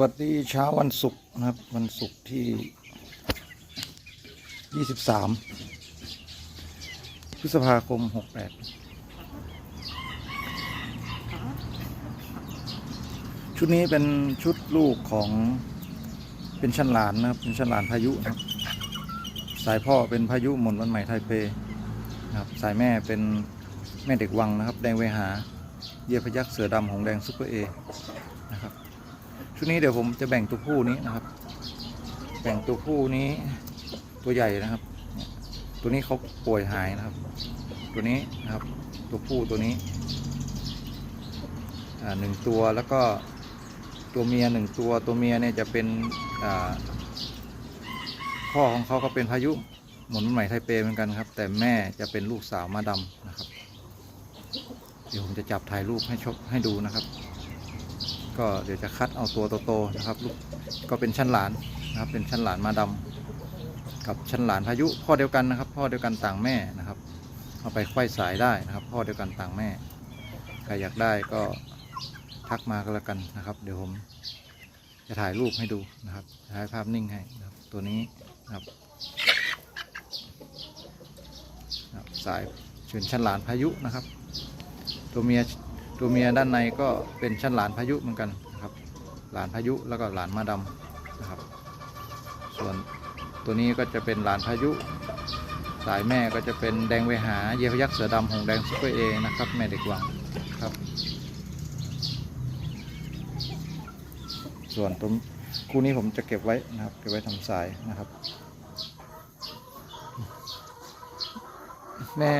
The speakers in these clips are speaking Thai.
วัสดีเช้าวันศุกร์นะครับ วันศุกร์ที่ 23 พฤษภาคม 68 ชุดนี้เป็นชุดลูกของเป็นชั้นหลานนะครับ เป็นชั้นหลานพายุนะครับ สายพ่อเป็นพายุหมุนวันใหม่ไทเปนะครับ สายแม่เป็นแม่เด็กวังนะครับ แดงเวหา เยียพยักษ์เสือดำหงแดงซุปเปอร์เอนะครับ ชุดนี้เดี๋ยวผมจะแบ่งตัวผู้นี้นะครับ แบ่งตัวผู้นี้ตัวใหญ่นะครับ ตัวนี้เขาป่วยหายนะครับ ตัวนี้นะครับ ตัวผู้ตัวนี้หนึ่งตัวแล้วก็ตัวเมียหนึ่งตัวตัวเมียเนี่ยจะเป็นพ่อของเขาก็เป็นพายุหมุนใหม่ไทเปเหมือนกันครับ แต่แม่จะเป็นลูกสาวมาดำนะครับ เดี๋ยวผมจะจับถ่ายรูปให้ชมให้ดูนะครับ ก็เดี๋ยวจะคัดเอาตัวโตๆนะครับลูกก็เป็นชั้นหลานนะครับ เป็นชั้นหลานมาดำกับชั้นหลานพายุพ่อเดียวกันนะครับ พ่อเดียวกันต่างแม่นะครับ เอาไปไขว้สายได้นะครับ พ่อเดียวกันต่างแม่ใครอยากได้ก็ทักมาก็แล้วกันนะครับ เดี๋ยวผมจะถ่ายรูปให้ดูนะครับถ่ายภาพนิ่งให้นะครับตัวนี้นะครับนะครับสายเป็นชั้นหลานพายุนะครับ ตัวเมีย ตัวเมียด้านในก็เป็นชั้นหลานพายุเหมือนกันนะครับ หลานพายุแล้วก็หลานมาดำนะครับ ส่วนตัวนี้ก็จะเป็นหลานพายุ สายแม่ก็จะเป็นแดงเวหา เยพยักษ์เสือดำหงแดงซุปเปอร์เอนะครับ แม่เด็กวังครับ ส่วนตัวคู่นี้ผมจะเก็บไว้นะครับ เก็บไว้ทำสายนะครับ แม่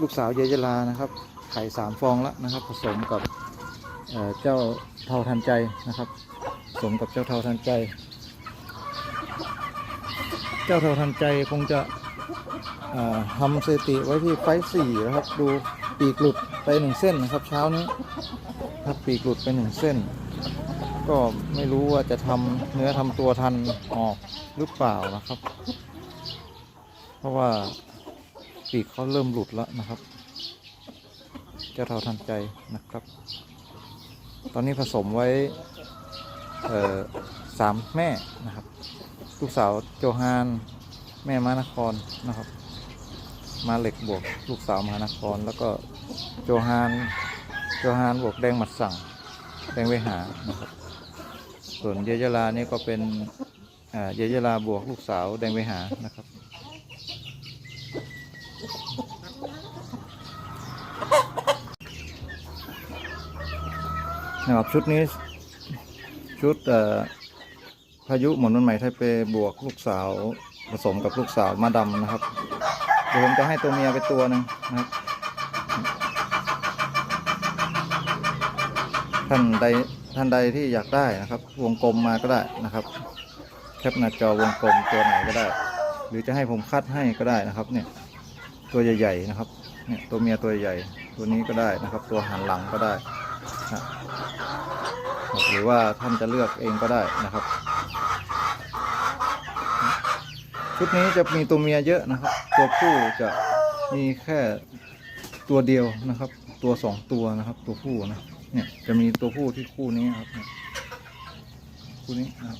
ลูกสาวเยยลานะครับ ไข่สามฟองแล้วนะครับ ผสมกับเเจ้าเทาทันใจนะครับ ผสมกับเจ้าเทาทันใจ เจ้าเทาทันใจคงจะทำสถิติไว้ที่ไฟสี่นะครับ ดูปีกหลุดไปหนึ่งเส้นนะครับ เช้านี้ครับปีกหลุดไปหนึ่งเส้น ก็ไม่รู้ว่าจะทำเนื้อทำตัวทันออกหรือเปล่านะครับ เพราะว่าปีกเขาเริ่มหลุดแล้วนะครับ จ้าเท่าทันใจนะครับ ตอนนี้ผสมไว้สามแม่นะครับลูกสาวโจฮานแม่มานครนะครับ มาเหล็กบวกลูกสาวมหานคร แล้วก็โจฮานโจฮานบวกแดงหมัดสั่งแดงเวหานะครับส่วนเยยลานี่ก็เป็นอ่าเยยลาบวกลูกสาวแดงเวหานะครับ นะครับชุดนี้ชุดพายุหมุนวันใหม่ไทเปบวกลูกสาวผสมกับลูกสาวมาดำนะครับเดี๋ยวผมจะให้ตัวเมียไปตัวหนึ่งนะครับท่านใดท่านใดที่อยากได้นะครับ วงกลมมาก็ได้นะครับแคปหน้าจอวงกลมตัวไหนก็ได้ หรือจะให้ผมคัดให้ก็ได้นะครับ เนี่ย ตัวใหญ่ ๆ นะครับ เนี่ยตัวเมียตัวใหญ่ ตัวนี้ก็ได้นะครับ ตัวหันหลังก็ได้นะ หรือว่าท่านจะเลือกเองก็ได้นะครับ ชุดนี้จะมีตัวเมียเยอะนะครับ ตัวผู้จะมีแค่ตัวเดียวนะครับ ตัวสองตัวนะครับ ตัวผู้นะเนี่ยจะมีตัวผู้ที่คู่นี้ครับคู่นี้นะครับ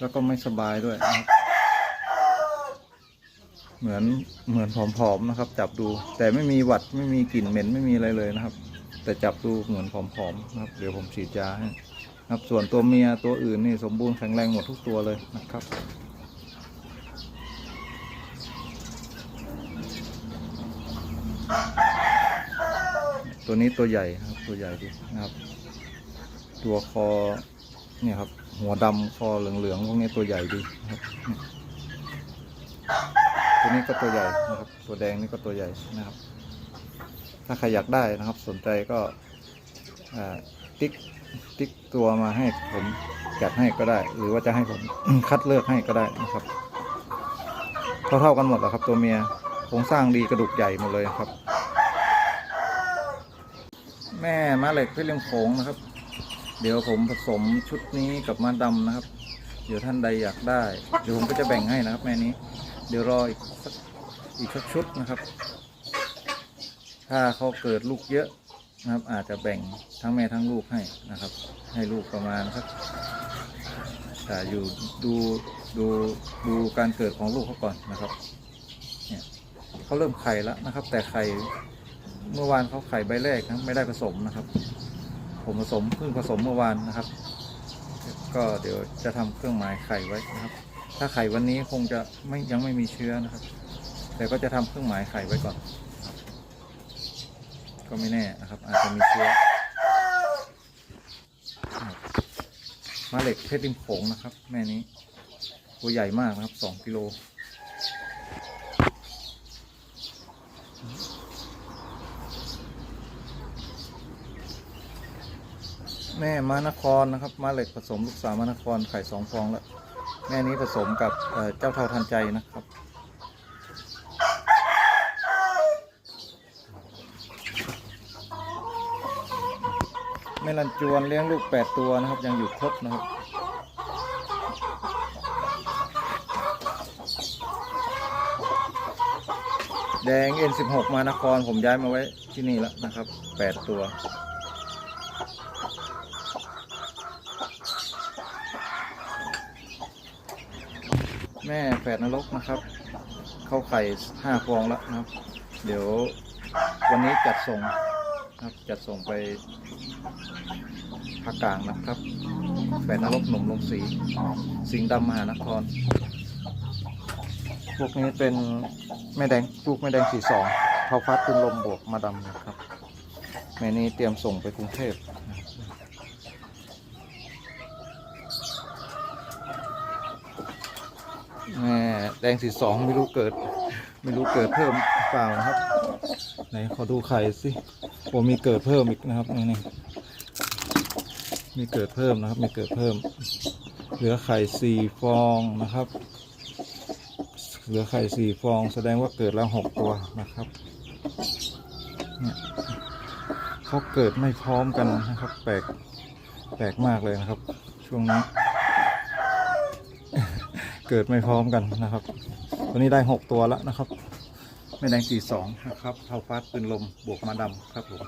แล้วก็ไม่สบายด้วยนะครับเหมือนเหมือนผอมๆนะครับ จับดู แต่ไม่มีหวัดไม่มีกลิ่นเหม็นไม่มีอะไรเลยนะครับ แต่จับดูเหมือนผอมๆนะครับ เดี๋ยวผมฉีดยาให้ครับส่วนตัวเมียตัวอื่นนี่สมบูรณ์แข็งแรงหมดทุกตัวเลยนะครับตัวนี้ตัวใหญ่ครับตัวใหญ่ดีนะครับ ตัวคอเนี่ยครับ หัวดำคอเหลืองๆพวกนี้ตัวใหญ่ดีครับตัวนี้ก็ตัวใหญ่นะครับ ตัวแดงนี่ก็ตัวใหญ่นะครับ ถ้าใครอยากได้นะครับสนใจก็ติ๊กติ๊กตัวมาให้ผมจัดให้ก็ได้ หรือว่าจะให้ผมคัดเลือกให้ก็ได้นะครับ เท่าๆกันหมดแหละครับ ตัวเมียโครงสร้างดีกระดูกใหญ่หมดเลยครับ แม่ม้าเหล็กเพชรเลี้ยงโขงนะครับ เดี๋ยวผมผสมชุดนี้กับม้าดำนะครับ เดี๋ยวท่านใดอยากได้ เดี๋ยวผมก็จะแบ่งให้นะครับ แม่นี้ เดี๋ยวรออีกสักอีกสักชุดนะครับ ถ้าเขาเกิดลูกเยอะนะครับ อาจจะแบ่งทั้งแม่ทั้งลูกให้นะครับ ให้ลูกประมาณสักแต่อยู่ดูดูดูการเกิดของลูกเขาก่อนนะครับเนี่ยเขาเริ่มไข่แล้วนะครับ แต่ไข่เมื่อวานเขาไข่ใบแรกนะไม่ได้ผสมนะครับ ผมผสมเพิ่งผสมเมื่อวานนะครับ ก็เดี๋ยวจะทำเครื่องหมายไข่ไว้นะครับ ถ้าไข่วันนี้คงจะไม่ยังไม่มีเชื้อนะครับ แต่ก็จะทำเครื่องหมายไข่ไว้ก่อน ก็ไม่แน่นะครับ อาจจะมีเชื้อมาเหล็กเพชรดิมโขงนะครับ แม่นี้ ตัวใหญ่มากนะครับสองกิโลแม่มานครนะครับมาเหล็กผสมลูกสาวมานครไข่สองฟองแล้ว แม่นี้ผสมกับเเจ้าเท่าทันใจนะครับ ม่ลันจวนเลี้ยงลูกแปดตัวนะครับ ยังอยู่ครบนะครับแดง N16 มานครผมย้ายมาไว้ที่นี่แล้วนะครับแปดตัว แม่แฝดนรกนะครับ เข้าไข่ห้าฟองแล้วนะครับ เดี๋ยววันนี้จัดส่ง ครับจัดส่งไปภาคกลางนะครับแฝดนรกหนุ่มลงสี สิงห์ดำมหานคร พวกนี้เป็นแม่แดงลูกแม่แดงสีสองเทาฟัดเป็นลมบวกมาดำนะครับ แม่นี้เตรียมส่งไปกรุงเทพแม่แดงสีสองไม่รู้เกิด ไม่รู้เกิดเพิ่มเปล่านะครับ ไหนขอดูไข่สิโอมีเกิดเพิ่มอีกนะครับนี่นี่มีเกิดเพิ่มนะครับ มีเกิดเพิ่ม เหลือไข่สี่ฟองนะครับ เหลือไข่สี่ฟอง แสดงว่าเกิดแล้วหกตัวนะครับเนี่ยเขาเกิดไม่พร้อมกันนะครับ แปลกแปลกมากเลยนะครับ ช่วงนี้ เกิดไม่พร้อมกันนะครับ ตัวนี้ได้หกตัวแล้วนะครับแม่แดงสีสองนะครับเท่าฟ้าปืนลมบวกมาดำครับผม